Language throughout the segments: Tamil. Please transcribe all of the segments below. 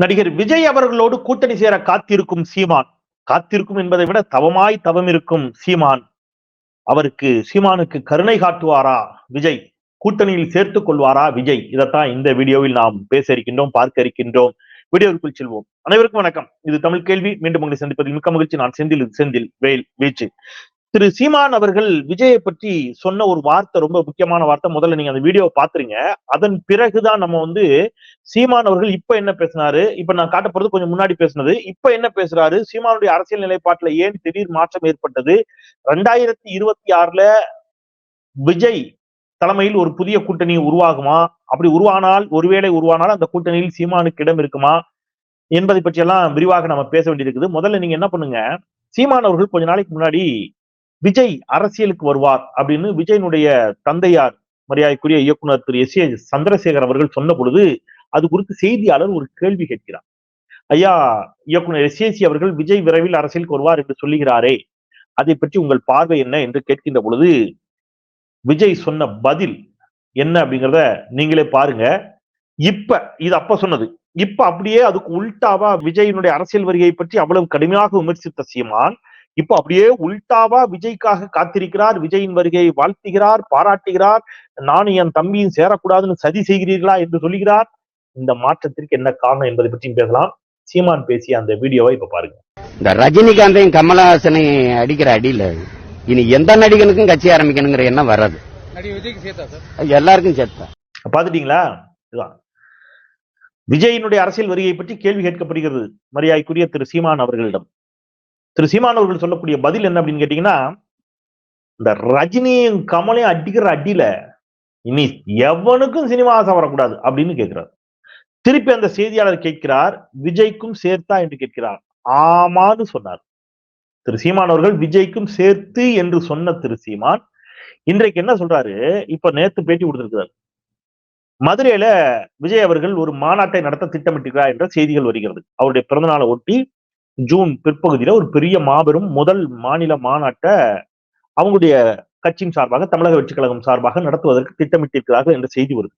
நடிகர் விஜய் அவர்களோடு கூட்டணி சேர காத்திருக்கும் சீமான். காத்திருக்கும் என்பதை விட தவமாய் தவம் இருக்கும் சீமான். அவருக்கு சீமானுக்கு கருணை காட்டுவாரா விஜய்? கூட்டணியில் சேர்த்துக் கொள்வாரா விஜய்? இதைத்தான் இந்த வீடியோவில் நாம் பேச இருக்கின்றோம் பார்க்க இருக்கின்றோம். வீடியோவுக்குள் செல்வோம். அனைவருக்கும் வணக்கம். இது தமிழ் கேள்வி. மீண்டும் உங்களை சந்திப்பதில் மிக்க மகிழ்ச்சி. நான் செந்தில் செந்தில் வேல் வீச்சு. திரு சீமான் அவர்கள் விஜயை பற்றி சொன்ன ஒரு வார்த்தை ரொம்ப முக்கியமான வார்த்தை. முதல்ல நீங்க அந்த வீடியோவை பாத்துருங்க அதன் பிறகுதான் நம்ம வந்து சீமான் அவர்கள் இப்ப என்ன பேசினாரு? இப்ப நான் காட்ட போறது கொஞ்சம் முன்னாடி பேசினது. இப்ப என்ன பேசுறாரு? சீமானுடைய அரசியல் நிலைப்பாட்டுல ஏன் திடீர் மாற்றம் ஏற்பட்டது? ரெண்டாயிரத்தி இருபத்தி ஆறுல விஜய் தலைமையில் ஒரு புதிய கூட்டணி உருவாகுமா? அப்படி உருவானால் ஒருவேளை உருவானால் அந்த கூட்டணியில் சீமானுக்கு இடம் இருக்குமா? என்பதை பற்றியெல்லாம் விரிவாக நம்ம பேச வேண்டியிருக்குது. முதல்ல நீங்க என்ன பண்ணுங்க? சீமான் அவர்கள் கொஞ்ச நாளைக்கு முன்னாடி விஜய் அரசியலுக்கு வருவார் அப்படின்னு விஜயனுடைய தந்தையார் மரியாதைக்குரிய இயக்குனர் திரு எஸ் ஏ சந்திரசேகர் அவர்கள் சொன்ன பொழுது அது குறித்து செய்தியாளர் ஒரு கேள்வி கேட்கிறார். ஐயா இயக்குனர் எஸ்ஏசி அவர்கள் விஜய் விரைவில் அரசியலுக்கு வருவார் என்று சொல்லுகிறாரே அதை பற்றி உங்கள் பார்வை என்ன? என்று கேட்கின்ற பொழுது விஜய் சொன்ன பதில் என்ன அப்படிங்கிறத நீங்களே பாருங்க. இப்ப இது அப்ப சொன்னது. இப்ப அப்படியே அதுக்கு உள்டாவா விஜயினுடைய அரசியல் வருகையை பற்றி அவ்வளவு கடுமையாக விமர்சித்த சீமான் இப்ப அப்படியே உல்டாவா விஜய்க்காக காத்திருக்கிறார் விஜயின் வருகையை வாழ்த்துகிறார் பாராட்டுகிறார் நானும் என் தம்பியும் சேரக்கூடாதுன்னு சதி செய்கிறீர்களா என்று சொல்லுகிறார். இந்த மாற்றத்திற்கு என்ன காரணம் என்பதை பற்றியும் பேசலாம். சீமான் பேசிய அந்த வீடியோவை இப்ப பாருங்க. இந்த ரஜினிகாந்தையும் கமலஹாசனையும் அடிக்கிற அடியில இனி எந்த நடிகனுக்கும் கட்சி ஆரம்பிக்கணுங்கிற எண்ணம் வராது. எல்லாருக்கும் சேர்த்தா. பாத்துட்டீங்களா இதுதான். விஜயினுடைய அரசியல் வருகையை பற்றி கேள்வி கேட்கப்படுகிறது. மரியாதைக்குரிய திரு சீமான் அவர்களிடம். திரு சீமான் அவர்கள் சொல்லக்கூடிய பதில் என்ன அப்படின்னு கேட்டீங்கன்னா இந்த ரஜினியும் கமலையும் அடிக்கிற அடியில இனி எவனுக்கும் சினிமா வரக்கூடாது அப்படின்னு கேட்கிறார். திருப்பி அந்த செய்தியாளர் கேட்கிறார் விஜய்க்கும் சேர்த்தா என்று கேட்கிறார். ஆமான்னு சொன்னார். திரு சீமான் அவர்கள் விஜய்க்கும் சேர்த்து என்று சொன்ன திரு சீமான் இன்றைக்கு என்ன சொல்றாரு? இப்ப நேத்து பேட்டி கொடுத்திருக்கிறார். மதுரையில விஜய் அவர்கள் ஒரு மாநாட்டை நடத்த திட்டமிட்டிருக்கிறார் என்ற செய்திகள் வருகிறது. அவருடைய பிறந்தநாளை ஒட்டி ஜூன் பிற்பகுதியில ஒரு பெரிய மாபெரும் முதல் மாநில மாநாட்டை அவங்களுடைய கட்சியின் சார்பாக தமிழக வெற்றி கழகம் சார்பாக நடத்துவதற்கு திட்டமிட்டிருக்கிறார்கள் என்ற செய்தி வருது.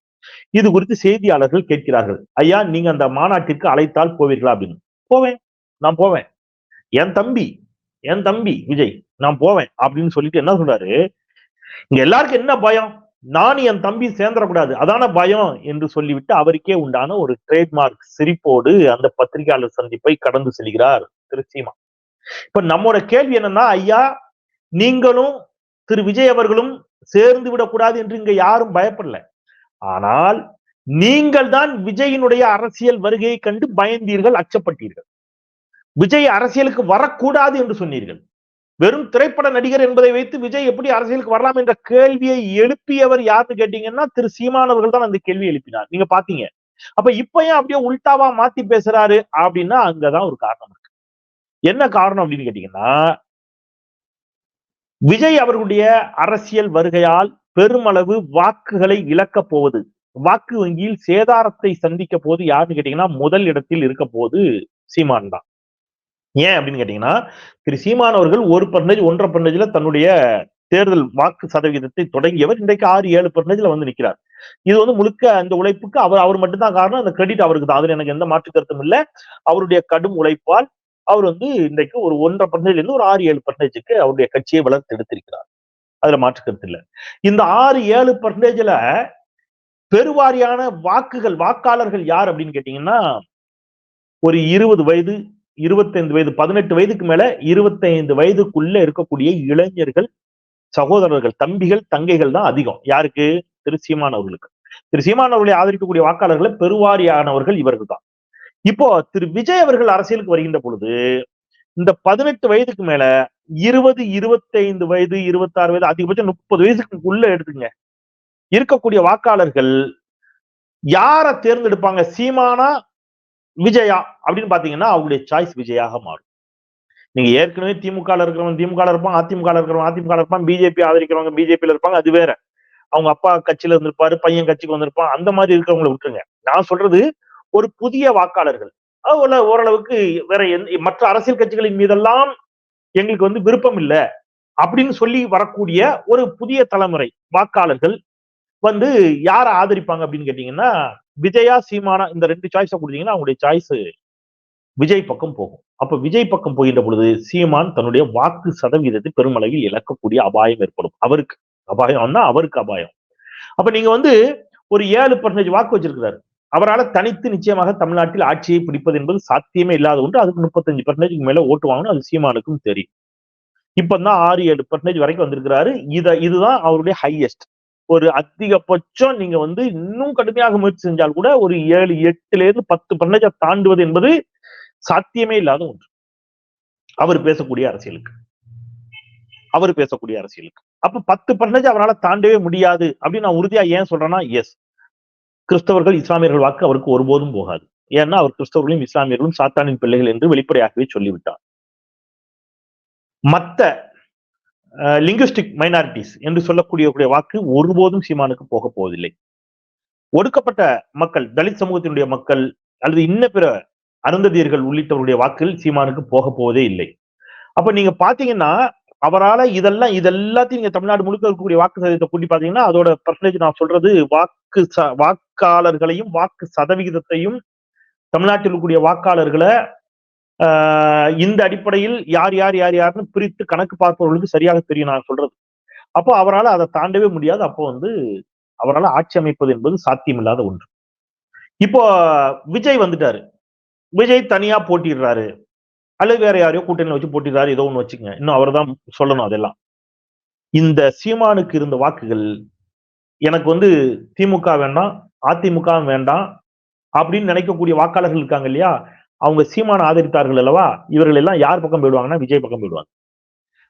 இது குறித்து செய்தியாளர்கள் கேட்கிறார்கள். ஐயா நீங்க அந்த மாநாட்டிற்கு அழைத்தால் போவீர்களா? அப்படின்னு. போவேன். நான் போவேன். என் தம்பி என் தம்பி விஜய் நான் போவேன். அப்படின்னு சொல்லிட்டு என்ன சொல்றாரு? இங்க எல்லாருக்கும் என்ன பயம்? நான் என் தம்பி சேர்ந்துடக்கூடாது. அதான பயம் என்று சொல்லிவிட்டு அவருக்கே உண்டான ஒரு ட்ரேட்மார்க் சிரிப்போடு அந்த பத்திரிகையாளர் சந்திப்பை கடந்து செல்கிறார் திரு சீமா இப்ப நம்மோட கேள்வி என்னன்னா ஐயா நீங்களும் திரு விஜய் அவர்களும் சேர்ந்து விடக்கூடாது என்று இங்க யாரும் பயப்படல. ஆனால் நீங்கள் தான் விஜயினுடைய அரசியல் வருகையை கண்டு பயந்தீர்கள் அச்சப்பட்டீர்கள். விஜய் அரசியலுக்கு வரக்கூடாது என்று சொன்னீர்கள். வெறும் திரைப்பட நடிகர் என்பதை வைத்து விஜய் எப்படி அரசியலுக்கு வரலாம் என்ற கேள்வியை எழுப்பியவர் யாருன்னு கேட்டீங்கன்னா திரு சீமான் அவர்கள் தான் அந்த கேள்வி எழுப்பினார். நீங்க பாத்தீங்க. அப்ப இப்ப ஏன் அப்படியே உல்டாவா மாத்தி பேசுறாரு அப்படின்னா அங்கதான் ஒரு காரணம் இருக்கு. என்ன காரணம் அப்படின்னு கேட்டீங்கன்னா விஜய் அவர்களுடைய அரசியல் வருகையால் பெருமளவு வாக்குகளை இழக்கப் போவது வாக்கு வங்கியில் சேதாரத்தை சந்திக்க போது யாருன்னு கேட்டீங்கன்னா முதல் இடத்தில் இருக்க போது சீமான் தான். ஏன் அப்படின்னு கேட்டீங்கன்னா திரு சீமான் அவர்கள் ஒரு பர்சன்டேஜ் ஒன்றரை பர்சன்டேஜ்ல தன்னுடைய தேர்தல் வாக்கு சதவீதத்தை தொடங்கியவர். இன்றைக்கு ஆறு ஏழு பர்சன்டேஜ்ல வந்து நிற்கிறார் இது வந்து முழுக்க அந்த உழைப்புக்கு அவர் அவர் மட்டும்தான் காரணம். அந்த கிரெடிட் அவருக்கு தான் அதுல எனக்கு எந்த மாற்று கருத்தும் இல்லை. அவருடைய கடும் உழைப்பால் அவர் வந்து இன்றைக்கு ஒரு ஒன்றரை பர்சன்டேஜ்ல இருந்து ஒரு ஆறு ஏழு பர்சன்டேஜுக்கு அவருடைய கட்சியை வளர்த்து எடுத்திருக்கிறார். அதுல மாற்று கருத்து இல்லை. இந்த ஆறு ஏழு பர்சன்டேஜ்ல பெருவாரியான வாக்குகள் வாக்காளர்கள் யார் அப்படின்னு கேட்டீங்கன்னா ஒரு இருபது வயது இருபத்தைந்து வயது பதினெட்டு வயதுக்கு மேல இருபத்தைந்து வயதுக்குள்ள இருக்கக்கூடிய இளைஞர்கள் சகோதரர்கள் தம்பிகள் தங்கைகள் தான் அதிகம். யாருக்கு? திரு சீமான் அவர்களுக்கு திரு சீமான் அவர்களை ஆதரிக்கக்கூடிய வாக்காளர்களை பெருவாரியானவர்கள் இவர்கள் தான் இப்போ திரு விஜய் அவர்கள் அரசியலுக்கு வருகின்ற பொழுது இந்த பதினெட்டு வயதுக்கு மேல இருபது இருபத்தைந்து வயது இருபத்தாறு வயது அதிகபட்சம் முப்பது வயசுக்கு உள்ள எடுத்துங்க இருக்கக்கூடிய வாக்காளர்கள் யாரை தேர்ந்தெடுப்பாங்க? சீமானா விஜயா அப்படின்னு பாத்தீங்கன்னா அவங்களுடைய சாய்ஸ் விஜயாக மாறும். நீங்க ஏற்கனவே திமுக இருக்கிறவங்க திமுக இருப்பாங்க அதிமுக இருக்கிறவங்க அதிமுக இருப்பாங்க பிஜேபி ஆதரிக்கிறவங்க பிஜேபியில இருப்பாங்க அது வேற. அவங்க அப்பா கட்சியில இருந்திருப்பாரு பையன் கட்சிக்கு வந்திருப்பான் அந்த மாதிரி இருக்கிறவங்களை விட்டுருங்க. நான் சொல்றது ஒரு புதிய வாக்காளர்கள். அது ஓரளவுக்கு வேற எந்த மற்ற அரசியல் கட்சிகளின் மீதெல்லாம் எங்களுக்கு வந்து விருப்பம் இல்லை அப்படின்னு சொல்லி வரக்கூடிய ஒரு புதிய தலைமுறை வாக்காளர்கள் வந்து யாரை ஆதரிப்பாங்க அப்படின்னு கேட்டீங்கன்னா விஜயா சீமானா இந்த ரெண்டு சாய்ஸை கொடுத்தீங்கன்னா அவங்களுடைய சாய்ஸ் விஜய் பக்கம் போகும். அப்ப விஜய் பக்கம் போகின்ற பொழுது சீமான் தன்னுடைய வாக்கு சதவீதத்தை பெருமளவில் இழக்கக்கூடிய அபாயம் ஏற்படும். அவருக்கு அபாயம்னா அவருக்கு அபாயம். அப்ப நீங்க வந்து ஒரு ஏழு பர்சன்டேஜ் வாக்கு வச்சிருக்கிறாரு. அவரால் தனித்து நிச்சயமாக தமிழ்நாட்டில் ஆட்சியை பிடிப்பது என்பது சாத்தியமே இல்லாத ஒன்று. அதுக்கு முப்பத்தஞ்சு பர்சன்டேஜ்க்கு மேல ஓட்டு வாங்கணும் அது சீமானுக்கும் தெரியும். இப்பதான் ஆறு ஏழு பர்சன்டேஜ் வரைக்கும் வந்திருக்கிறாரு. இத இதுதான் அவருடைய ஹையஸ்ட் ஒரு அதிகபட்சம் நீங்க வந்து இன்னும் கடுமையாக முயற்சி செஞ்சால் கூட ஒரு ஏழு எட்டுல இருந்து பத்து பர்சன்டேஜ் தாண்டுவது என்பது சாத்தியமே இல்லாத ஒன்று. அவர் பேசக்கூடிய அரசியலுக்கு. அவர் பேசக்கூடிய அரசியலுக்கு. அப்ப பத்து பர்சன்டேஜ் அவரால் தாண்டவே முடியாது அப்படின்னு நான் உறுதியா ஏன் சொல்றேன்னா எஸ் கிறிஸ்தவர்கள் இஸ்லாமியர்கள் வாக்கு அவருக்கு ஒருபோதும் போகாது. ஏன்னா அவர் கிறிஸ்தவர்களும் இஸ்லாமியர்களும் சாத்தானின் பிள்ளைகள் என்று வெளிப்படையாகவே சொல்லிவிட்டார். மத்த லிங்குஸ்டிக் மைனாரிட்டிஸ் என்று சொல்லக்கூடிய வாக்கு ஒருபோதும் சீமானுக்கு போக போவதில்லை. ஒடுக்கப்பட்ட மக்கள் தலித் சமூகத்தினுடைய மக்கள் அல்லது இன்ன பிற அருந்ததியர்கள் உள்ளிட்டவருடைய வாக்குகள் சீமானுக்கு போக போவதே இல்லை. அப்ப நீங்க பாத்தீங்கன்னா அவரால் இதெல்லாம் இதெல்லாத்தையும் நீங்க தமிழ்நாடு முழுக்க இருக்கக்கூடிய வாக்கு சதவீதத்தை கூட்டி பாத்தீங்கன்னா அதோட பர்சன்டேஜ் நான் சொல்றது வாக்கு ச- வாக்காளர்களையும் வாக்கு சதவிகிதத்தையும் தமிழ்நாட்டில் இருக்கக்கூடிய வாக்காளர்களை இந்த அடிப்படையில் யார் யார் யார் யாருன்னு பிரித்து கணக்கு பார்ப்பவர்களுக்கு சரியாக தெரியும் நான் சொல்றது. அப்போ அவரால் அதை தாண்டவே முடியாது. அப்போ வந்து அவரால் ஆட்சி அமைப்பது என்பது சாத்தியமில்லாத ஒன்று. இப்போ விஜய் வந்துட்டாரு. விஜய் தனியா போட்டிடுறாரு. அல்லது வேற யாரையோ கூட்டணி வச்சு போட்டிடுறாரு. ஏதோ ஒன்று வச்சுங்க இன்னும் அவர் தான் சொல்லணும் அதெல்லாம். இந்த சீமானுக்கு இருந்த வாக்குகள் எனக்கு வந்து திமுக வேண்டாம் அதிமுக வேண்டாம் அப்படின்னு நினைக்கக்கூடிய வாக்காளர்கள் இருக்காங்க இல்லையா? அவங்க சீமான ஆதரித்தார்கள் அல்லவா? இவர்கள் எல்லாம் யார் பக்கம் போயிடுவாங்கன்னா விஜய் பக்கம் போயிடுவாங்க.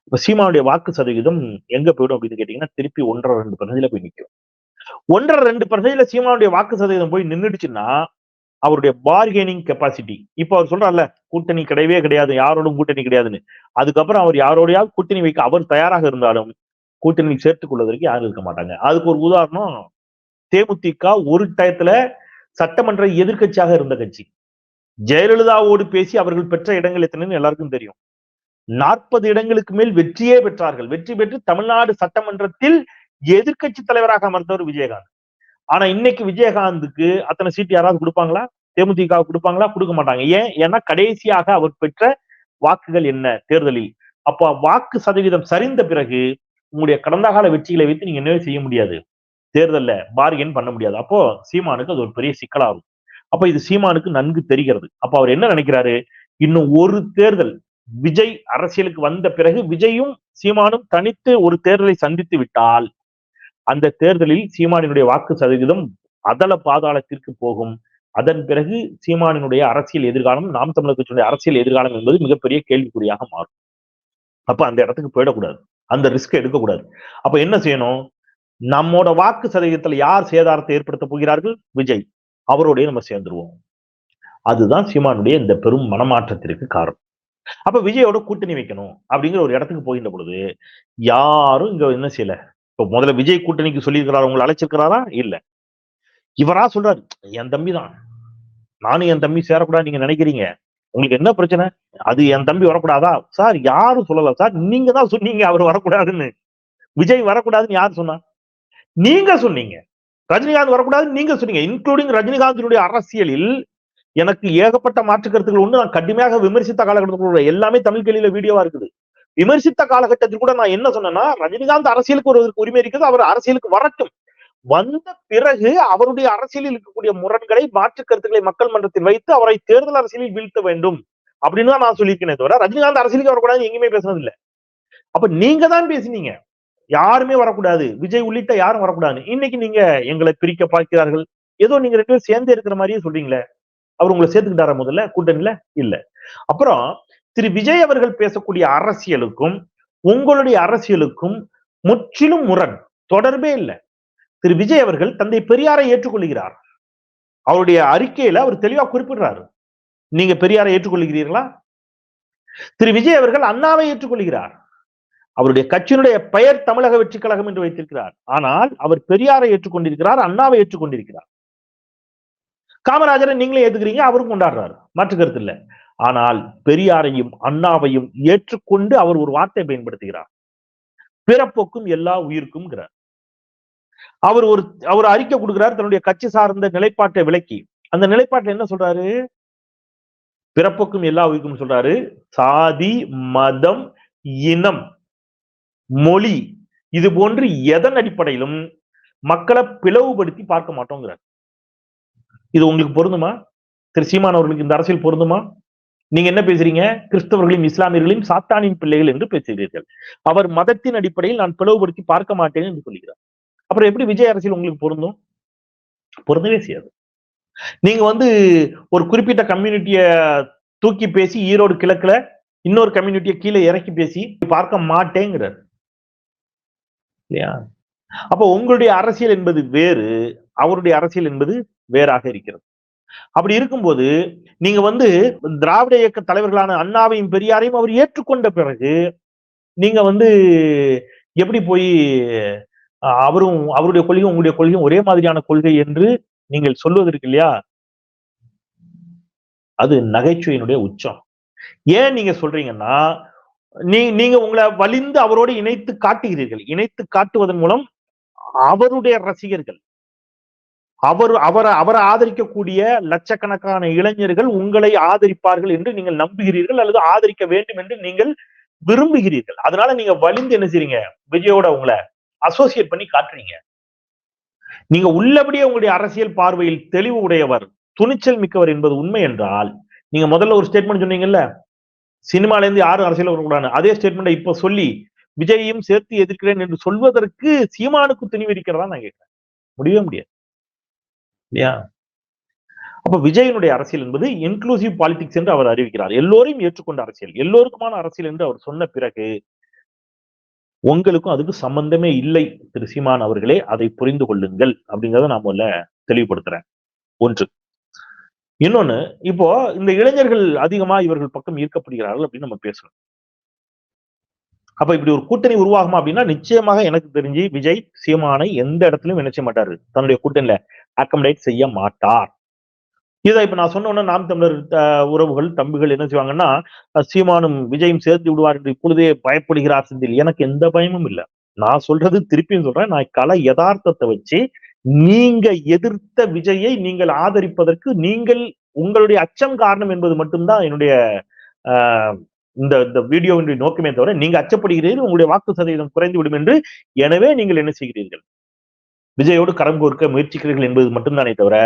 இப்ப சீமானுடைய வாக்கு சதவீதம் எங்க போயிடும் அப்படின்னு கேட்டீங்கன்னா திருப்பி ஒன்றரை ரெண்டு பர்சன்டேஜ்ல போய் நிற்கும். ஒன்றரை ரெண்டு பர்சன்டேஜ்ல சீமானுடைய வாக்கு சதவீதம் போய் நின்றுடுச்சுன்னா அவருடைய பார்கெனிங் கெப்பாசிட்டி இப்போ அவர் சொல்றாருல கூட்டணி கிடையவே கிடையாது யாரோடும் கூட்டணி கிடையாதுன்னு. அதுக்கப்புறம் அவர் யாரோடையாவது கூட்டணி வைக்க அவர் தயாராக இருந்தாலும் கூட்டணி சேர்த்துக் கொள்வதற்கு யாரும் இருக்க மாட்டாங்க. அதுக்கு ஒரு உதாரணம் தேமுதிக ஒரு டயத்துல சட்டமன்ற எதிர்க்கட்சியாக இருந்த கட்சி. ஜெயலலிதாவோடு பேசி அவர்கள் பெற்ற இடங்கள் எத்தனைன்னு எல்லாருக்கும் தெரியும். நாற்பது இடங்களுக்கு மேல் வெற்றியே பெற்றார்கள். வெற்றி பெற்று தமிழ்நாடு சட்டமன்றத்தில் எதிர்க்கட்சி தலைவராக அமர்ந்தவர் விஜயகாந்த். ஆனா இன்னைக்கு விஜயகாந்துக்கு அத்தனை சீட் யாராவது கொடுப்பாங்களா? தேமுதிக கொடுப்பாங்களா? கொடுக்க மாட்டாங்க. ஏன்? ஏன்னா கடைசியாக அவர் பெற்ற வாக்குகள் என்ன? தேர்தலில். அப்போ வாக்கு சதவீதம் சரிந்த பிறகு உங்களுடைய கடந்த கால வெற்றிகளை வைத்து நீங்க என்ன செய்ய முடியாது. தேர்தல்ல பார்கெயின் பண்ண முடியாது. அப்போ சீமானுக்கு அது ஒரு பெரிய சிக்கலாகும். அப்ப இது சீமானுக்கு நன்கு தெரிகிறது. அப்ப அவர் என்ன நினைக்கிறாரு? இன்னும் ஒரு தேர்தல் விஜய் அரசியலுக்கு வந்த பிறகு விஜயும் சீமானும் தனித்து ஒரு தேர்தலை சந்தித்து விட்டால் அந்த தேர்தலில் சீமானினுடைய வாக்கு சதவீதம் அதல பாதாளத்திற்கு போகும். அதன் பிறகு சீமானினுடைய அரசியல் எதிர்காலம் நாம் தமிழர் அரசியல் எதிர்காலம் என்பது மிகப்பெரிய கேள்விக்குறியாக மாறும். அப்ப அந்த இடத்துக்கு போயிடக்கூடாது. அந்த ரிஸ்க் எடுக்கக்கூடாது. அப்ப என்ன செய்யணும்? நம்மோட வாக்கு சதவீதத்துல யார் சேதாரத்தை ஏற்படுத்த போகிறார்கள்? விஜய். அவரோடய நம்ம சேர்ந்துருவோம். அதுதான் சீமானுடைய இந்த பெரும் மனமாற்றத்திற்கு காரணம். அப்ப விஜயோட கூட்டணி வைக்கணும் அப்படிங்கிற ஒரு இடத்துக்கு போகின்ற பொழுது யாரும் இங்க என்ன செய்யல? இப்ப முதல்ல விஜய் கூட்டணிக்கு சொல்லியிருக்கிறாரு? உங்களை அழைச்சிருக்கிறாரா? இல்ல. இவரா சொல்றாரு என் தம்பி தான். நானும் என் தம்பி சேரக்கூடாது நீங்க நினைக்கிறீங்க. உங்களுக்கு என்ன பிரச்சனை? அது என் தம்பி வரக்கூடாதா? சார் யாரும் சொல்லல. சார் நீங்க தான் சொன்னீங்க அவர் வரக்கூடாதுன்னு. விஜய் வரக்கூடாதுன்னு யார் சொன்னா? நீங்க சொன்னீங்க. ரஜினிகாந்த் வரக்கூடாதுன்னு நீங்க சொன்னீங்க. இன்க்ளூடிங் ரஜினிகாந்தினுடைய அரசியலில் எனக்கு ஏகப்பட்ட மாற்று கருத்துக்கள் ஒன்று நான் கடுமையாக விமர்சித்த காலகட்டத்தில் எல்லாமே தமிழ் கேள்வியில வீடியோவா இருக்குது. விமர்சித்த காலகட்டத்தில் கூட நான் என்ன சொன்னேன்னா ரஜினிகாந்த் அரசியலுக்கு வருவதற்கு உரிமை இருக்குது அவர் அரசியலுக்கு வரட்டும். வந்த பிறகு அவருடைய அரசியலில் இருக்கக்கூடிய முரண்களை மாற்று கருத்துக்களை மக்கள் மன்றத்தில் வைத்து அவரை தேர்தல் அரசியலில் வீழ்த்த வேண்டும் அப்படின்னு தான் நான் சொல்லியிருக்கேன் தவிர ரஜினிகாந்த் அரசியலுக்கு வரக்கூடாது எங்கேயுமே பேசுனது இல்லை அப்ப நீங்க தான் பேசினீங்க. யாருமே வரக்கூடாது. விஜய் உள்ளிட்ட யாரும் வரக்கூடாது இன்னைக்கு நீங்க எங்களை பிரிக்க பார்க்கிறார்கள். ஏதோ நீங்க ரெண்டு பேரும் சேர்ந்தே இருக்கிற மாதிரியே சொல்றீங்களே. அவர் உங்களை சேர்த்துக்கிட்டாரா முதல்ல? கூட்டணியில? இல்ல. அப்புறம் திரு விஜய் அவர்கள் பேசக்கூடிய அரசியலுக்கும் உங்களுடைய அரசியலுக்கும் முற்றிலும் முரண். தொடர்பே இல்லை. திரு விஜய் அவர்கள் தந்தை பெரியாரை ஏற்றுக்கொள்கிறார். அவருடைய அறிக்கையில அவர் தெளிவா குறிப்பிடுறாரு. நீங்க பெரியாரை ஏற்றுக்கொள்கிறீர்களா? திரு விஜய் அவர்கள் அண்ணாவை ஏற்றுக்கொள்கிறார். அவருடைய கட்சியினுடைய பெயர் தமிழக வெற்றி கழகம் என்று வைத்திருக்கிறார். ஆனால் அவர் பெரியாரை ஏற்றுக்கொண்டிருக்கிறார் அண்ணாவை ஏற்றுக்கொண்டிருக்கிறார். காமராஜரை நீங்களே ஏத்துக்கிறீங்க அவரும் கொண்டாடுறாரு. மாற்று கருத்து இல்ல. ஆனால் பெரியாரையும் அண்ணாவையும் ஏற்றுக்கொண்டு அவர் ஒரு வார்த்தை பயன்படுத்துகிறார். பிறப்போக்கும் எல்லா உயிருக்கும் அவர் ஒரு அவர் அறிக்கை கொடுக்கிறார் தன்னுடைய கட்சி சார்ந்த நிலைப்பாட்டை விளக்கி. அந்த நிலைப்பாட்டில் என்ன சொல்றாரு? பிறப்புக்கும் எல்லா உயிருக்கும் சொல்றாரு. சாதி மதம் இனம். மொழி. இது போன்று எதன் அடிப்படையிலும் மக்களை பிளவுபடுத்தி பார்க்க மாட்டோங்கிறார். இது உங்களுக்கு பொருந்துமா? திரு சீமான் அவர்களுக்கு இந்த அரசியல் பொருந்துமா? நீங்க என்ன பேசுறீங்க? கிறிஸ்தவர்களையும் இஸ்லாமியர்களையும் சாத்தானின் பிள்ளைகள் என்று பேசுகிறீர்கள். அவர் மதத்தின் அடிப்படையில் நான் பிளவுபடுத்தி பார்க்க மாட்டேன் என்று சொல்கிறார். அப்புறம் எப்படி விஜய் அரசியல் உங்களுக்கு பொருந்தும்? பொருந்தவே செய்யாது. நீங்க வந்து ஒரு குறிப்பிட்ட கம்யூனிட்டிய தூக்கி பேசி ஈரோடு கிழக்குல இன்னொரு கம்யூனிட்டியை கீழே இறக்கி பேசி பார்க்க மாட்டேங்கிறார். இல்லையா? அப்போ உங்களுடைய அரசியல் என்பது வேறு அவருடைய அரசியல் என்பது வேறாக இருக்கிறது. அப்படி இருக்கும்போது நீங்க வந்து திராவிட இயக்க தலைவர்களான அண்ணாவையும் பெரியாரையும் அவர் ஏற்றுக்கொண்ட பிறகு நீங்க வந்து எப்படி போய் அவரும் அவருடைய கொள்கையும் உங்களுடைய கொள்கையும் ஒரே மாதிரியான கொள்கை என்று நீங்கள் சொல்வதற்கு இல்லையா? அது நகைச்சுவையினுடைய உச்சம். ஏன் நீங்க சொல்றீங்கன்னா நீ நீங்க உங்களை வலிந்து அவரோடு இணைத்து காட்டுகிறீர்கள். இணைத்து காட்டுவதன் மூலம் அவருடைய ரசிகர்கள் அவர் அவரை அவரை ஆதரிக்கக்கூடிய லட்சக்கணக்கான இளைஞர்கள் உங்களை ஆதரிப்பார்கள் என்று நீங்கள் நம்புகிறீர்கள் அல்லது ஆதரிக்க வேண்டும் என்று நீங்கள் விரும்புகிறீர்கள். அதனால நீங்க வலிந்து என்ன செய்றீங்க? விஜயோட உங்களை அசோசியேட் பண்ணி காட்டுறீங்க. நீங்க உள்ளபடியே உங்களுடைய அரசியல் பார்வையில் தெளிவு உடையவர் துணிச்சல் மிக்கவர் என்பது உண்மை என்றால் நீங்க முதல்ல ஒரு ஸ்டேட்மெண்ட் சொன்னீங்கல்ல சினிமால இருந்து யாரும் அரசியல் வரக்கூடாது. அதே ஸ்டேட்மெண்ட் இப்ப சொல்லி விஜயையும் சேர்த்து எதிர்க்கிறேன் என்று சொல்வதற்கு சீமானுக்கு துணிவு இருக்கிறதா நான் கேட்கிறேன். முடியவே முடியாது. இல்லையா? அப்ப விஜயனுடைய அரசியல் என்பது இன்க்ளூசிவ் பாலிடிக்ஸ் என்று அவர் அறிவிக்கிறார். எல்லோரையும் ஏற்றுக்கொண்ட அரசியல். எல்லோருக்குமான அரசியல் என்று அவர் சொன்ன பிறகு உங்களுக்கும் அதுக்கு சம்பந்தமே இல்லை திரு சீமான் அவர்களே. அதை புரிந்து கொள்ளுங்கள் அப்படிங்கறத நான் முதல்ல தெளிவுபடுத்துறேன். ஒன்று. இன்னொன்னு இப்போ இந்த இளைஞர்கள் அதிகமா இவர்கள் பக்கம் ஈர்க்கப்படுகிறார்கள் அப்படின்னு நம்ம பேசணும். அப்ப இப்படி ஒரு கூட்டணி உருவாகுமா அப்படின்னா நிச்சயமாக எனக்கு தெரிஞ்சு விஜய் சீமானை எந்த இடத்துலயும் நினைச்ச மாட்டாரு. தன்னுடைய கூட்டணியில அக்கமடேட் செய்ய மாட்டார். இதை இப்ப நான் சொன்ன உடனே நாம் தமிழர் உறவுகள் தம்பிகள் என்ன செய்வாங்கன்னா சீமானும் விஜயும் சேர்த்து விடுவார் என்று இப்பொழுதே பயப்படுகிறார் செந்தில். எனக்கு எந்த பயமும் இல்லை. நான் சொல்றது திருப்பியும் சொல்றேன். நான் கலை யதார்த்தத்தை வச்சு நீங்க எதிர்த்த விஜயை நீங்கள் ஆதரிப்பதற்கு நீங்கள் உங்களுடைய அச்சம் காரணம் என்பது மட்டும்தான் என்னுடைய இந்த இந்த வீடியோவினுடைய நோக்கமே தவிர நீங்க அச்சப்படுகிறீர்கள் உங்களுடைய வாக்கு சதவீதம் குறைந்து விடும் என்று எனவே நீங்கள் என்ன செய்கிறீர்கள்? விஜயோடு கரம் கோர்க்க முயற்சிக்கிறீர்கள் என்பது மட்டும்தானே தவிர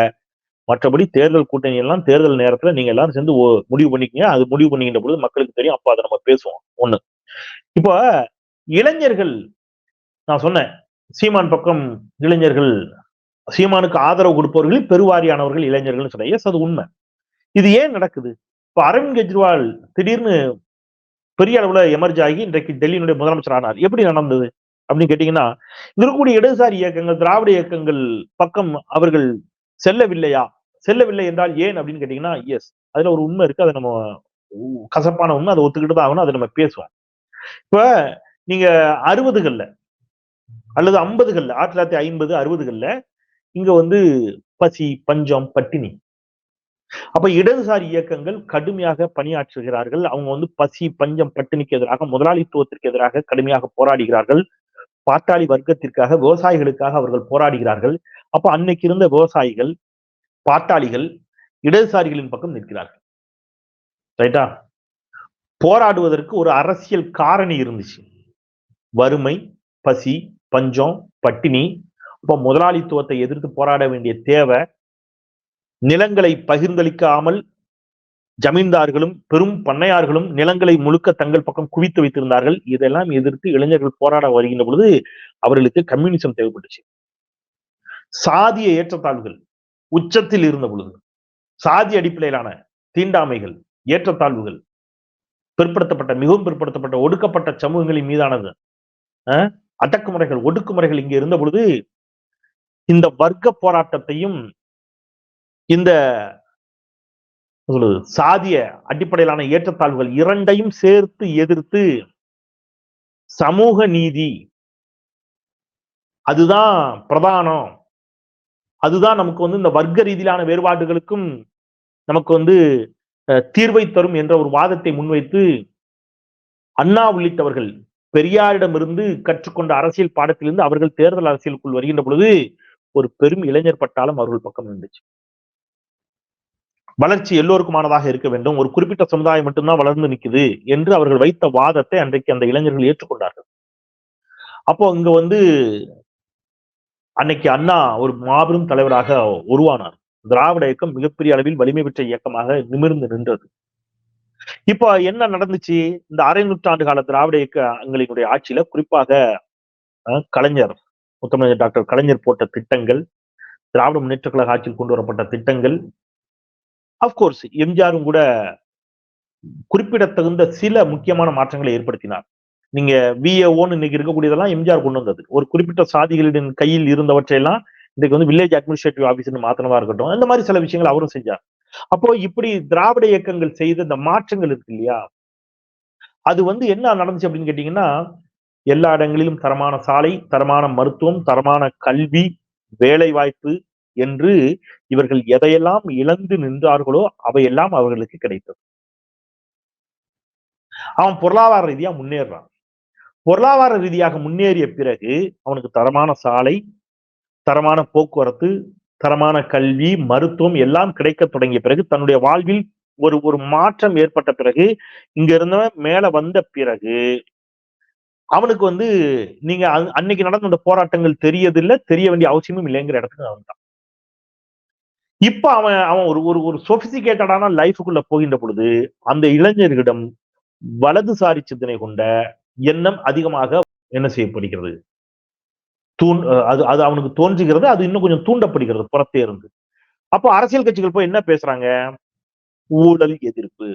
மற்றபடி தேர்தல் கூட்டணி எல்லாம் தேர்தல் நேரத்துல நீங்க எல்லாரும் சேர்ந்து முடிவு பண்ணிக்கங்க. அது முடிவு பண்ணிக்கின்ற பொழுது மக்களுக்கு தெரியும் அப்ப அதை நம்ம பேசுவோம். ஒண்ணு. இப்போ இளைஞர்கள் நான் சொன்னேன் சீமான் பக்கம் இளைஞர்கள் சீமானுக்கு ஆதரவு கொடுப்பவர்கள் பெருவாரியானவர்கள் இளைஞர்கள் சொல்ல எஸ் அது உண்மை. இது ஏன் நடக்குது? இப்ப அரவிந்த் கெஜ்ரிவால் திடீர்னு பெரிய அளவுல எமர்ஜ் ஆகி இன்றைக்கு டெல்லியினுடைய முதலமைச்சர் ஆனார். எப்படி நடந்தது? அப்படின்னு கேட்டீங்கன்னா இருக்கக்கூடிய இடதுசாரி இயக்கங்கள் திராவிட இயக்கங்கள் பக்கம் அவர்கள் செல்லவில்லையா? செல்லவில்லை என்றால் ஏன்? அப்படின்னு கேட்டீங்கன்னா எஸ் அதுல ஒரு உண்மை இருக்கு. அதை நம்ம கசப்பான உண்மை அதை ஒத்துக்கிட்டு தான் ஆகணும். அதை நம்ம பேசுவோம். இப்ப நீங்க அறுபதுகள்ல அல்லது ஐம்பதுகள்ல ஆயிரத்தி தொள்ளாயிரத்தி ஐம்பது அறுபதுகள்ல இங்க வந்து பசி பஞ்சம் பட்டினி. அப்ப இடதுசாரி இயக்கங்கள் கடுமையாக பணியாற்றுகிறார்கள். அவங்க வந்து பசி பஞ்சம் பட்டினிக்கு எதிராக முதலாளித்துவத்திற்கு எதிராக கடுமையாக போராடுகிறார்கள். பாட்டாளி வர்க்கத்திற்காக விவசாயிகளுக்காக அவர்கள் போராடுகிறார்கள். அப்ப அன்னைக்கு இருந்த விவசாயிகள் பாட்டாளிகள் இடதுசாரிகளின் பக்கம் நிற்கிறார்கள். ரைட்டா? போராடுவதற்கு ஒரு அரசியல் காரணி இருந்துச்சு. வறுமை பசி பஞ்சம் பட்டினி அப்ப முதலாளித்துவத்தை எதிர்த்து போராட வேண்டிய தேவை நிலங்களை பகிர்ந்தளிக்காமல் ஜமீன்தார்களும் பெரும் பண்ணையார்களும் நிலங்களை முழுக்க தங்கள் பக்கம் குவித்து வைத்திருந்தார்கள். இதெல்லாம் எதிர்த்து இளைஞர்கள் போராட வருகின்ற பொழுது அவர்களுக்கு கம்யூனிசம் தேவைப்பட்டுச்சு. சாதிய ஏற்றத்தாழ்வுகள் உச்சத்தில் இருந்த பொழுது சாதி அடிப்படையிலான தீண்டாமைகள் ஏற்றத்தாழ்வுகள் பிற்படுத்தப்பட்ட மிகவும் பிற்படுத்தப்பட்ட ஒடுக்கப்பட்ட சமூகங்களின் மீதானது அடக்குமுறைகள் ஒடுக்குமுறைகள் இங்கே இருந்த பொழுது இந்த வர்க்க போராட்டத்தையும் இந்த சாதிய அடிப்படையிலான ஏற்றத்தாழ்வுகள் இரண்டையும் சேர்த்து எதிர்த்து சமூக நீதி. அதுதான் பிரதானம். அதுதான் நமக்கு வந்து இந்த வர்க்க ரீதியிலான வேறுபாடுகளுக்கும் நமக்கு வந்து அஹ், தீர்வை தரும் என்ற ஒரு வாதத்தை முன்வைத்து அண்ணா உள்ளிட்டவர்கள் பெரியாரிடமிருந்து கற்றுக்கொண்ட அரசியல் பாடத்திலிருந்து அவர்கள் தேர்தல் அரசியலுக்குள் வருகின்ற பொழுது ஒரு பெரும் இளைஞர் பட்டாலும் அவர்கள் பக்கம் இருந்துச்சு வளர்ச்சி எல்லோருக்குமானதாக இருக்க வேண்டும். ஒரு குறிப்பிட்ட சமுதாயம் மட்டும்தான் வளர்ந்து நிக்குது என்று அவர்கள் வைத்த வாதத்தை அன்றைக்கு அந்த இளைஞர்கள் ஏற்றுக்கொண்டார்கள். அப்போ இங்க வந்து அன்னைக்கு அண்ணா ஒரு மாபெரும் தலைவராக உருவானார். திராவிட இயக்கம் மிகப்பெரிய அளவில் வலிமை பெற்ற இயக்கமாக நிமிர்ந்து நின்றது. இப்போ என்ன நடந்துச்சு? இந்த அரை நூற்றாண்டு கால திராவிட இயக்கங்களினுடைய ஆட்சியில குறிப்பாக அஹ், கலைஞர் முத்தமிழர் டாக்டர் கலைஞர் போட்ட திட்டங்கள் திராவிட முன்னேற்ற கழக ஆட்சியில் கொண்டு வரப்பட்ட திட்டங்கள் அப்கோர்ஸ் எம்ஜிஆரும் கூட குறிப்பிடத்தகுந்த சில முக்கியமான மாற்றங்களை ஏற்படுத்தினார். நீங்க விஏஓன்னு இன்னைக்கு இருக்கக்கூடியதெல்லாம் எம்ஜிஆர் கொண்டு வந்தது. ஒரு குறிப்பிட்ட சாதிகளின் கையில் இருந்தவற்றையெல்லாம் இன்றைக்கு வந்து வில்லேஜ் அட்மினிஸ்ட்ரேட்டிவ் ஆஃபீஸ்னு மாத்தனமா இருக்கட்டும் இந்த மாதிரி சில விஷயங்கள் அவரும் செஞ்சார். அப்போ இப்படி திராவிட இயக்கங்கள் செய்த இந்த மாற்றங்கள் இருக்கு இல்லையா? அது வந்து என்ன நடந்துச்சு அப்படின்னு கேட்டீங்கன்னா எல்லா இடங்களிலும் தரமான சாலை தரமான மருத்துவம் தரமான கல்வி வேலை வாய்ப்பு என்று இவர்கள் எதையெல்லாம் இழந்து நின்றார்களோ அவையெல்லாம் அவர்களுக்கு கிடைத்தது. அவன் பொருளாதார ரீதியா முன்னேறான் பொருளாதார ரீதியாக முன்னேறிய பிறகு அவனுக்கு தரமான சாலை தரமான போக்குவரத்து தரமான கல்வி மருத்துவம் எல்லாம் கிடைக்க தொடங்கிய பிறகு தன்னுடைய வாழ்வில் ஒரு ஒரு மாற்றம் ஏற்பட்ட பிறகு இங்க இருந்தவன் மேல வந்த பிறகு அவனுக்கு வந்து நீங்க அன்னைக்கு நடந்த அந்த போராட்டங்கள் தெரியதில்லை தெரிய வேண்டிய அவசியமும் இல்லைங்கிற இடத்துக்கு அவன் இப்ப அவன் அவன் ஒரு ஒரு ஒரு சொபிசிகேட்டடான லைஃபுக்குள்ள போகின்ற பொழுது அந்த இளைஞர்களிடம் வலதுசாரி சிந்தனை கொண்ட எண்ணம் அதிகமாக என்ன செய்யப்படுகிறது? தூண் அது அது அவனுக்கு தோன்றுகிறது அது இன்னும் கொஞ்சம் தூண்டப்படுகிறது புறத்தே இருந்து. அப்போ அரசியல் கட்சிகள் போய் என்ன பேசுறாங்க? ஊழல் எதிர்ப்பு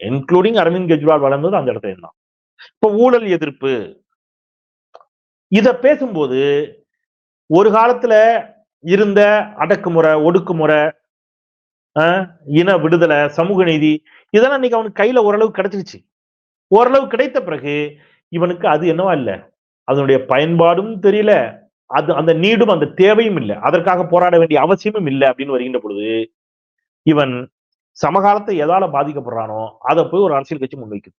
இன்க்ளூடிங் அரவிந்த் கெஜ்ரிவால் வளர்ந்தது அந்த இடத்துல தான் இப்ப ஊழல் எதிர்ப்பு. இத பேசும்போது ஒரு காலத்துல இருந்த அடக்குமுறை ஒடுக்குமுறை அஹ், இன விடுதலை சமூக நீதி இதெல்லாம் இன்னைக்கு அவனுக்கு கையில ஓரளவு கிடைச்சிருச்சு. ஓரளவு கிடைத்த பிறகு இவனுக்கு அது என்னவா இல்ல. அதனுடைய பயன்பாடும் தெரியல. அது அந்த நீடும் அந்த தேவையும் இல்லை. அதற்காக போராட வேண்டிய அவசியமும் இல்லை அப்படின்னு வருகின்ற பொழுது இவன் சமகாலத்தை எதால பாதிக்கப்படுறானோ அதை போய் ஒரு அரசியல் கட்சி முன்வைக்குது.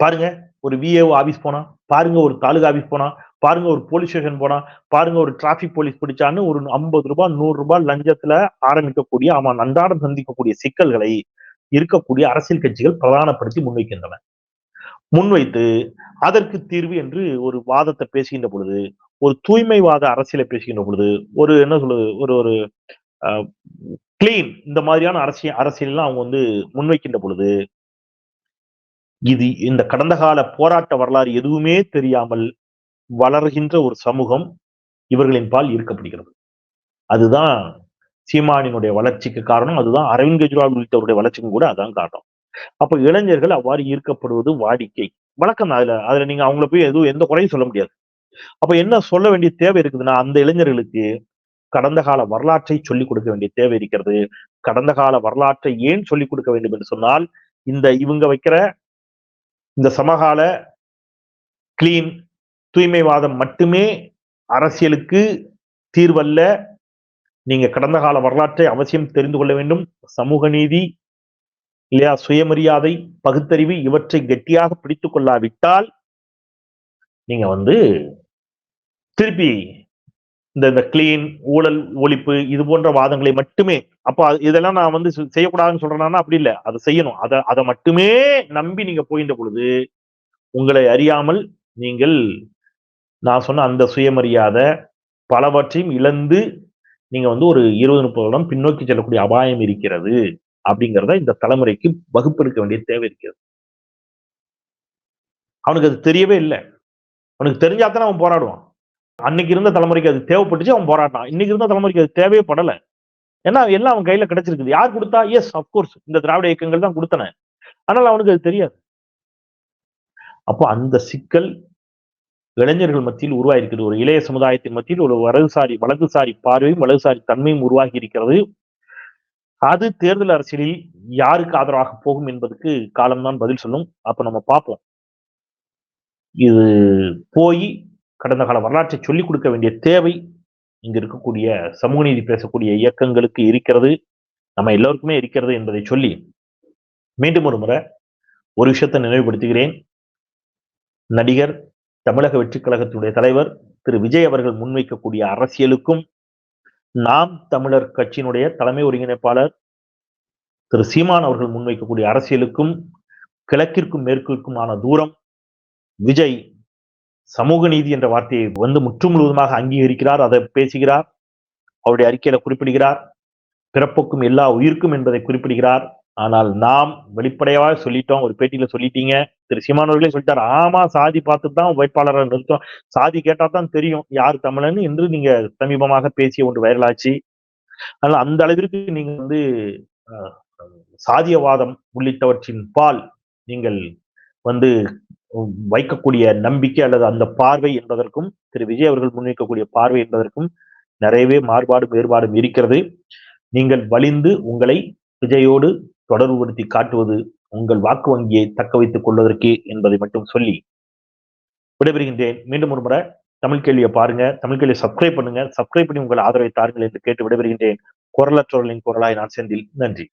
பாருங்க ஒரு விஏஓ ஆபீஸ் போனா பாருங்க ஒரு தாலுகா ஆபீஸ் போனா பாருங்க ஒரு போலீஸ் ஸ்டேஷன் போனா பாருங்க ஒரு டிராபிக் போலீஸ் பிடிச்சான்னு ஒரு ஐம்பது ரூபாய் நூறு ரூபாய் லஞ்சத்துல ஆரம்பிக்கக்கூடிய அவன் அன்றாடம் சந்திக்கக்கூடிய சிக்கல்களை இருக்கக்கூடிய அரசியல் கட்சிகள் பிரதானப்படுத்தி முன்வைக்கின்றன. முன்வைத்து அதற்கு தீர்வு என்று ஒரு வாதத்தை பேசுகின்ற பொழுது ஒரு தூய்மைவாத அரசியலை பேசுகின்ற பொழுது ஒரு என்ன சொல்றது ஒரு ஒரு கிளீன் இந்த மாதிரியான அரசியல் அரசியல்லாம் அவங்க வந்து முன்வைக்கின்ற பொழுது இது இந்த கடந்த கால போராட்ட வரலாறு எதுவுமே தெரியாமல் வளர்கின்ற ஒரு சமூகம் இவர்களின் பால் ஈர்க்கப்படுகிறது. அதுதான் சீமானினுடைய வளர்ச்சிக்கு காரணம். அதுதான் அரவிந்த் கெஜ்ரிவால் உள்ளிட்டவருடைய வளர்ச்சிக்கும் கூட அதான் காரணம். அப்ப இளைஞர்கள் அவ்வாறு ஈர்க்கப்படுவது வாடிக்கை. வழக்கம் அதுல அதுல நீங்க அவங்கள போய் எதுவும் எந்த குறையும் சொல்ல முடியாது. அப்ப என்ன சொல்ல வேண்டிய தேவை இருக்குதுன்னா அந்த இளைஞர்களுக்கு கடந்த கால வரலாற்றை சொல்லிக் கொடுக்க வேண்டிய தேவை இருக்கிறது. கடந்த கால வரலாற்றை ஏன் சொல்லிக் கொடுக்க வேண்டும் என்று சொன்னால் இந்த இவங்க வைக்கிற இந்த சமகால கிளீன் தூய்மைவாதம் மட்டுமே அரசியலுக்கு தீர்வல்ல. நீங்க கடந்த கால வரலாற்றை அவசியம் தெரிந்து கொள்ள வேண்டும். சமூக நீதி இல்லையா சுயமரியாதை பகுத்தறிவு இவற்றை கெட்டியாக பிடித்துக் கொள்ளாவிட்டால் நீங்க வந்து திருப்பி இந்த இந்த கிளீன் ஊழல் ஒழிப்பு இது போன்ற வாதங்களை மட்டுமே அப்போ அது- இதெல்லாம் நான் வந்து செய்யக்கூடாதுன்னு சொல்றேன்னா அப்படி இல்லை. அதை செய்யணும். அதை அதை மட்டுமே நம்பி நீங்க போயின்ற பொழுது உங்களை அறியாமல் நீங்கள் நான் சொன்ன அந்த சுயமரியாதை பலவற்றையும் இழந்து நீங்க வந்து ஒரு இருபது முப்பது வருடம் பின்னோக்கி செல்லக்கூடிய அபாயம் இருக்கிறது அப்படிங்கிறத இந்த தலைமுறைக்கு வகுப்பெடுக்க வேண்டிய தேவை இருக்கிறது. அவனுக்கு அது தெரியவே இல்லை. அவனுக்கு தெரிஞ்சாத்தானே அவன் போராடுவான். அன்னைக்கு இருந்த தலைமுறைக்கு அது தேவைப்பட்டுச்சு அவன் போராட்டான் இன்னைக்கு இருந்த தலைமுறைக்கு அது தேவையே படலை. ஏன்னா எல்லாம் அவன் கையில கிடைச்சிருக்குது. யார் கொடுத்தா? எஸ் அப்கோர்ஸ் இந்த திராவிட இயக்கங்கள் தான் கொடுத்தன. ஆனால் அவனுக்கு அது தெரியாது. அப்போ அந்த சிக்கல் இளைஞர்கள் மத்தியில் உருவாகிருக்கிறது ஒரு இளைய சமுதாயத்தின் மத்தியில் ஒரு வலதுசாரி வலதுசாரி பார்வையும் வலதுசாரி தன்மையும் உருவாகி இருக்கிறது. அது தேர்தல் அரசியலில் யாருக்கு ஆதரவாக போகும் என்பதற்கு காலம்தான் பதில் சொல்லும். அப்ப நம்ம பார்ப்போம். இது போய் கடந்த கால வரலாற்றை சொல்லிக் கொடுக்க வேண்டிய தேவை இங்க இருக்கக்கூடிய சமூக நீதி பேசக்கூடிய இயக்கங்களுக்கு இருக்கிறது. நம்ம எல்லோருக்குமே இருக்கிறது என்பதை சொல்லி மீண்டும் ஒரு முறை ஒரு விஷயத்தை நினைவுபடுத்துகிறேன். நடிகர் தமிழக வெற்றிக் கழகத்தினுடைய தலைவர் திரு. விஜய் அவர்கள் முன்வைக்கக்கூடிய அரசியலுக்கும் நாம் தமிழர் கட்சியினுடைய தலைமை ஒருங்கிணைப்பாளர் திரு. சீமான் அவர்கள் முன்வைக்கக்கூடிய அரசியலுக்கும் கிழக்கிற்கும் மேற்கிற்குமான தூரம் விஜய் சமூக நீதி என்ற வார்த்தையை வந்து முற்று முழுவதுமாக அங்கீகரிக்கிறார் அதை பேசுகிறார் அவருடைய அறிக்கையில குறிப்பிடுகிறார் பிறப்புக்கும் எல்லா உயிர்க்கும் என்பதை குறிப்பிடுகிறார். ஆனால் நாம் வெளிப்படையாக சொல்லிட்டோம் ஒரு பேட்டியில சொல்லிட்டீங்க திரு சீமான் அவர்களே சொல்லிட்டார் ஆமா சாதி பார்த்து தான் வேட்பாளரை நிறுத்தம். சாதி கேட்டா தான் தெரியும் யார் தமிழன் என்று நீங்க சமீபமாக பேசிய ஒன்று வைரலாச்சு. அதனால அந்த அளவிற்கு நீங்க வந்து சாதியவாதம் உள்ளிட்டவற்றின் பால் நீங்கள் வந்து வைக்கக்கூடிய நம்பிக்கை அல்லது அந்த பார்வை என்பதற்கும் திரு விஜய் அவர்கள் முன்வைக்கக்கூடிய பார்வை என்பதற்கும் நிறையவே மாறுபாடும் வேறுபாடும் இருக்கிறது. நீங்கள் வலிந்து உங்களை விஜயோடு தொடர்புபடுத்தி காட்டுவது உங்கள் வாக்கு வங்கியை தக்க வைத்துக் கொள்வதற்கு என்பதை மட்டும் சொல்லி விடைபெறுகின்றேன். மீண்டும் ஒரு முறை தமிழ் கேள்வியை பாருங்க. தமிழ் கேள்வியை சப்ஸ்கிரைப் பண்ணுங்க. சப்ஸ்கிரைப் பண்ணி உங்கள் ஆதரவை தாருங்கள் என்று கேட்டு விடைபெறுகின்றேன். குரலற்றவர்களின் குரலாய் நான் செந்தில். நன்றி.